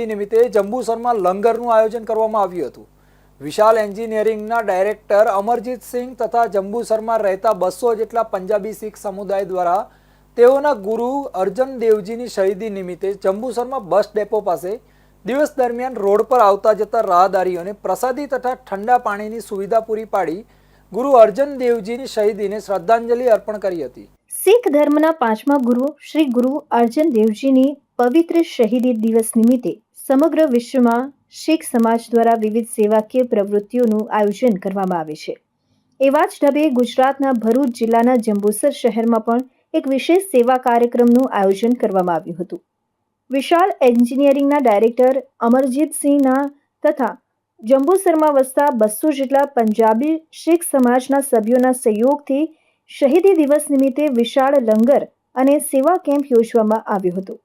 નિમિત્તે જંબુસરમાં લંગરનું આયોજન કરવામાં આવ્યું હતું. વિશાલ એન્જિનિયરિંગના ડાયરેક્ટર અમરજીત તથા જંબુસરમાં રહેતા બસો જેટલા પંજાબી શીખ સમુદાય દ્વારા તેઓના ગુરુ અર્જન દેવજીની શહીદી નિમિત્તે જંબુસરમાં બસ ડેપો પાસે દિવસ દરમિયાન રોડ પર આવતા જતા રાહદારીઓને પ્રસાદી તથા ઠંડા પાણીની સુવિધા પૂરી પાડી ગુરુ અર્જન દેવજીની શહીદીને શ્રદ્ધાંજલિ અર્પણ કરી હતી. શીખ ધર્મના પાંચમા ગુરુ શ્રી ગુરુ અર્જન દેવજીની પવિત્ર શહીદી દિવસ નિમિત્તે સમગ્ર વિશ્વમાં શીખ સમાજ દ્વારા વિવિધ સેવાકીય પ્રવૃત્તિઓનું આયોજન કરવામાં આવે છે. એવા જ ઢબે ગુજરાતના ભરૂચ જિલ્લાના જંબુસર શહેરમાં પણ એક વિશેષ સેવા કાર્યક્રમનું આયોજન કરવામાં આવ્યું હતું. વિશાલ એન્જિનિયરિંગના ડાયરેક્ટર અમરજીતસિંહના તથા જંબુસરમાં વસતા બસો જેટલા પંજાબી શીખ સમાજના સભ્યોના સહયોગથી શહીદી દિવસ નિમિત્તે વિશાળ લંગર અને સેવા કેમ્પ યોજવામાં આવ્યો હતો.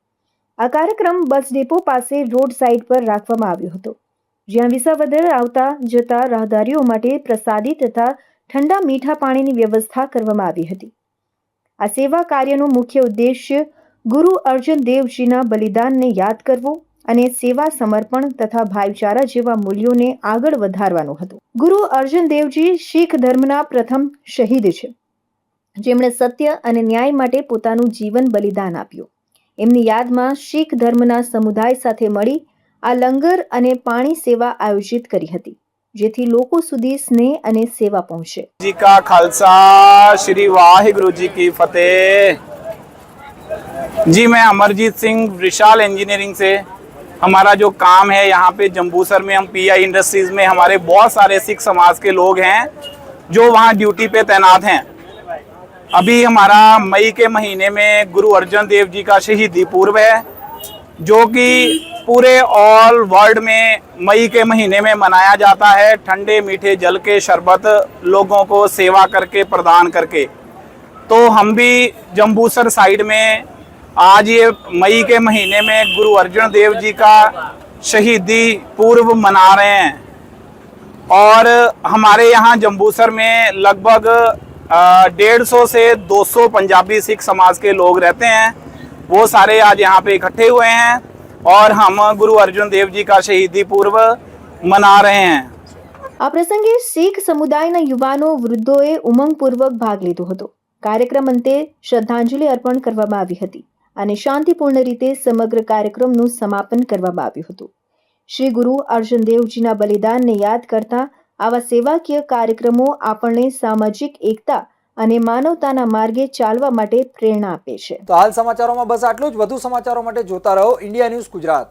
આ કાર્યક્રમ બસ ડેપો પાસે રોડ સાઇડ પર રાખવામાં આવ્યો હતો. જ્યાં વિસાવદર આવતા જતા રાહદારીઓ માટે પ્રસાદી તથા ઠંડા મીઠા પાણીની વ્યવસ્થા કરવામાં આવી હતી. આ સેવા કાર્યનો મુખ્ય ઉદ્દેશ્ય ગુરુ અર્જન દેવજીના બલિદાનને યાદ કરવો અને સેવા સમર્પણ તથા ભાઈચારા જેવા મૂલ્યોને આગળ વધારવાનું હતું. ગુરુ અર્જન દેવજી શીખ ધર્મના પ્રથમ શહીદ છે. જેમણે સત્ય અને ન્યાય માટે પોતાનું જીવન બલિદાન આપ્યું. એમની યાદમાં શીખ ધર્મના સમુદાય સાથે મળી આ લંગર અને પાણી સેવા આયોજિત કરી હતી જેથી લોકો સુધી સ્નેહ અને સેવા પહોંચે जी का खालसा श्री वाहिगुरु जी की फतेह जी मैं अमरजीत सिंह विशाल इंजीनियरिंग से हमारा जो काम है यहाँ पे जम्बूसर में हम पीआई इंडस्ट्रीज में हमारे बहुत सारे सिख समाज के लोग हैं जो वहाँ ड्यूटी पे तैनात हैं अभी हमारा मई के महीने में गुरु अर्जन देव जी का शहीदी पूर्व है, जो कि पूरे ऑल वर्ल्ड में मई के महीने में मनाया जाता है। ठंडे मीठे जल के शरबत लोगों को सेवा करके, प्रदान करके। तो हम भी जम्बूसर साइड में आज ये मई के महीने में गुरु अर्जन देव जी का शहीदी पूर्व मना रहे हैं। और हमारे यहाँ जम्बूसर में लगभग डेढ़ सौ से 200 पंजाबी सिख समाज के लोग रहते हैं वो सारे आज यहाँ पे इकट्ठे हुए हैं और हम गुरु अर्जुन देव जी का शहीदी पूर्व मना रहे हैं આ પ્રસંગે શીખ સમુદાયના યુવાનો વૃદ્ધોએ ઉમંગપૂર્વક ભાગ લીધો હતો કાર્યક્રમ અંતે શ્રદ્ધાંજલિ અર્પણ કરવામાં આવી હતી અને શાંતિપૂર્ણ રીતે સમગ્ર કાર્યક્રમનું સમાપન કરવામાં આવ્યું હતું શ્રી ગુરુ અર્જુન દેવજીના બલિદાનને યાદ કરતા આવા સેવાકીય કાર્યક્રમો આપણને સામાજિક એકતા અને માનવતાના માર્ગે ચાલવા માટે પ્રેરણા આપે છે. તો હાલ સમાચારોમાં બસ આટલું જ. વધુ સમાચારો માટે જોતા રહો ઇન્ડિયા ન્યૂઝ ગુજરાત.